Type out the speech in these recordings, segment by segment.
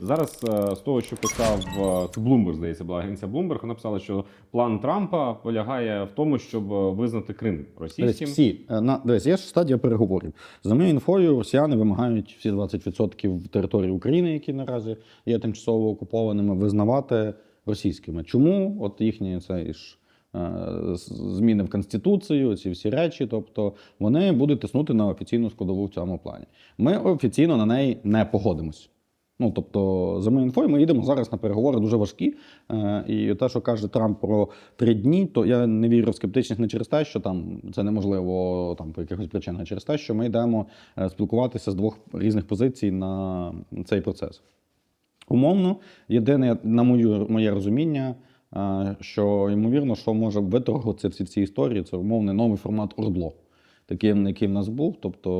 Зараз е, з того, що писав е, це Bloomberg, здається, була агенція Bloomberg, вона писала, що план Трампа полягає в тому, щоб е, визнати Крим російським. всі на дивись, є ж стадія переговорів. За моєю інфою, росіяни вимагають всі 20% території України, які наразі є тимчасово окупованими, визнавати російськими. Чому? От їхні це ж. Зміни в конституцію, ці всі речі, тобто вони будуть тиснути на офіційну складову в цьому плані. Ми офіційно на неї не погодимось. Ну тобто, за моєю інфою, ми їдемо зараз на переговори дуже важкі. Е, і те, що каже Трамп про три дні, то я не вірю в скептичність не через те, що там це неможливо там по якихось причинах, а через те, що ми йдемо е, спілкуватися з двох різних позицій на цей процес. Умовно, єдине, на мою, моє розуміння, е, що ймовірно, що може виторгуватися всі ці історії, це умовний новий формат ОРДЛО. Таким, який в нас був, тобто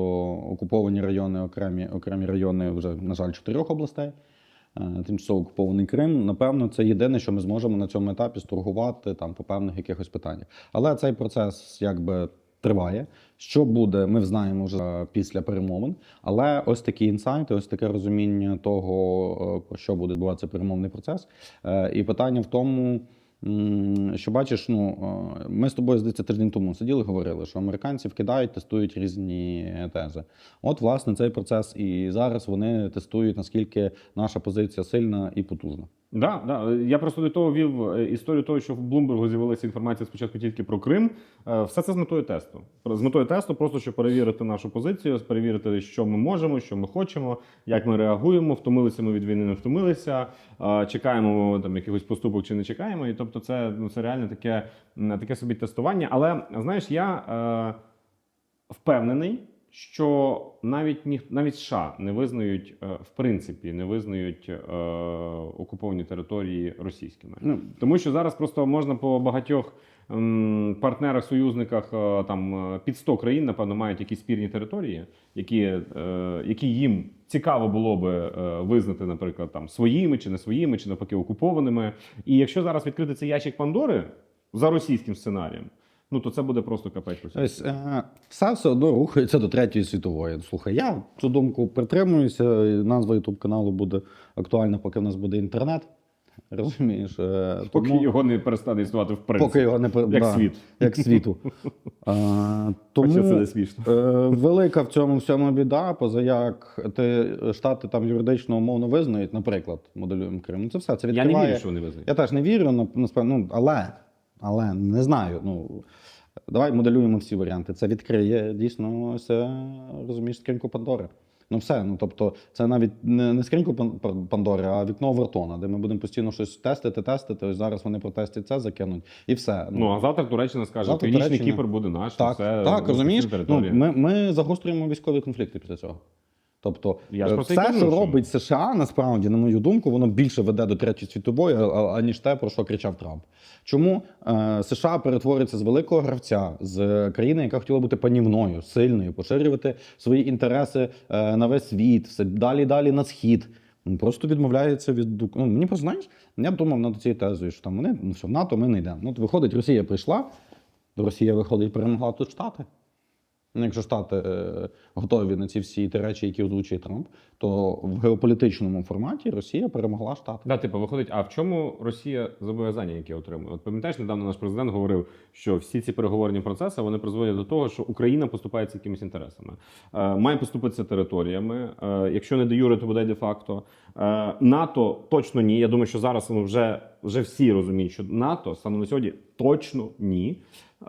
окуповані райони, окремі, окремі райони вже, на жаль, чотирьох областей, е, тимчасово окупований Крим. Напевно, це єдине, що ми зможемо на цьому етапі сторгувати там по певних якихось питаннях. Але цей процес якби триває. Що буде, ми знаємо вже після перемовин. Але ось такі інсайти, ось таке розуміння того, е, про що буде відбуватися перемовний процес. Е, І питання в тому. Що бачиш, ну ми з тобою здається тиждень тому сиділи, говорили, що американці вкидають, тестують різні тези. От, власне, цей процес і зараз вони тестують, наскільки наша позиція сильна і потужна. Да, да. Я просто до того вів е, історію того, що в Блумбергу з'явилася інформація спочатку тільки про Крим. Е, Все це з метою тесту. З метою тесту, просто щоб перевірити нашу позицію, перевірити, що ми можемо, що ми хочемо, як ми реагуємо, втомилися ми від війни, не втомилися, е, чекаємо там якихось поступок чи не чекаємо. І тобто, це ну це реально таке, таке собі тестування. Але знаєш, я е, впевнений. Що навіть ніх, навіть США не визнають е, в принципі не визнають е, окуповані території російськими. Ну, Тому що зараз просто можна по багатьох партнерах, союзниках е, там е, під 100 країн, напевно, мають якісь спірні території, які, е, які їм цікаво було би е, визнати, наприклад, там своїми чи не своїми, чи навпаки окупованими. І якщо зараз відкрити цей ящик Пандори за російським сценарієм, ну то це буде просто капець. Ось е, все все одно рухається до третьої світової. Слухай, я цю думку притримуюся. Назва Ютуб каналу буде актуальна, поки в нас буде інтернет. Розумієш? Е, Поки тому- його не перестане існувати в принципі. поки його не як да, світ. як світу. Е, тому Хоча це не смішно. е, велика в цьому всьому біда, поза як ти штати там юридично умовно визнають, наприклад, моделюємо Крим. Ну це все це Я не вірю, що вони визнають. Я теж не вірю, на- насправді, ну, але, але не знаю. Ну, давай моделюємо всі варіанти. Це відкриє дійсно це, розумієш, скриньку Пандори. Ну все, ну тобто, це навіть не, не скриньку Пан- Пан- Пандори, а вікно Вертона, де ми будемо постійно щось тестити, тестити. Ось зараз вони протестять це, закинуть, і все. Ну а завтра Туреччина скаже, Північний. Кіпр буде наш. так, це так, розумієш? Ну, ми, ми загострюємо військові конфлікти після цього. Тобто, Я е, все, кажу, що робить США, насправді, на мою думку, воно більше веде до третьої світової, аніж те, про що кричав Трамп. Чому е, США перетворюється з великого гравця, з країни, яка хотіла бути панівною, сильною, поширювати свої інтереси е, на весь світ, все далі далі на схід. Ну, Просто відмовляється від ну, мені просто знаєш, я думав над цією тезою, що там вони ну все, в НАТО ми не йдемо. Ну, от виходить, Росія прийшла, Росія виходить, перемогла тут Штати. Ну, якщо Штати е, готові на ці всі ті речі, які озвучує Трамп, то в геополітичному форматі Росія перемогла Штати. Да, типу, виходить, а в чому Росія зобов'язання, які отримує? От пам'ятаєш, недавно наш президент говорив, що всі ці переговорні процеси вони призводять до того, що Україна поступається якимись інтересами. Е, має поступитися територіями. Е, якщо не де юре, то буде де факто. Е, НАТО точно ні. Я думаю, що зараз ну, вже, вже всі розуміють, що НАТО саме на сьогодні точно ні.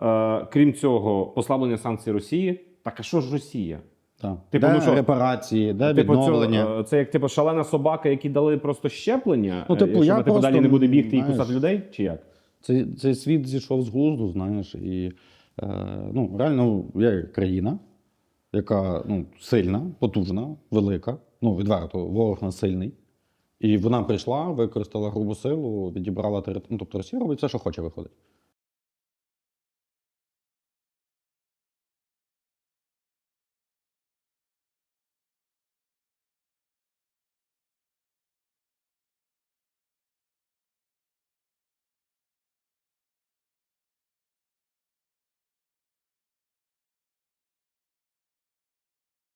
Е, крім цього, послаблення санкцій Росії. Так а що ж Росія? Так. Типу, де ну що, репарації, де Типу, відновлення. Це, це як типу шалена собака, які дали просто щеплення. Ну, е, типу, якщо я типу, далі не буде бігти і кусати людей, чи як? Цей, цей світ зійшов з глузду, знаєш, і е, ну, реально є країна, яка ну, сильна, потужна, велика. Ну, відверто, ворог нас сильний. І вона прийшла, використала грубу силу, відібрала територію. Ну, тобто Росія робить все, що хоче, виходить.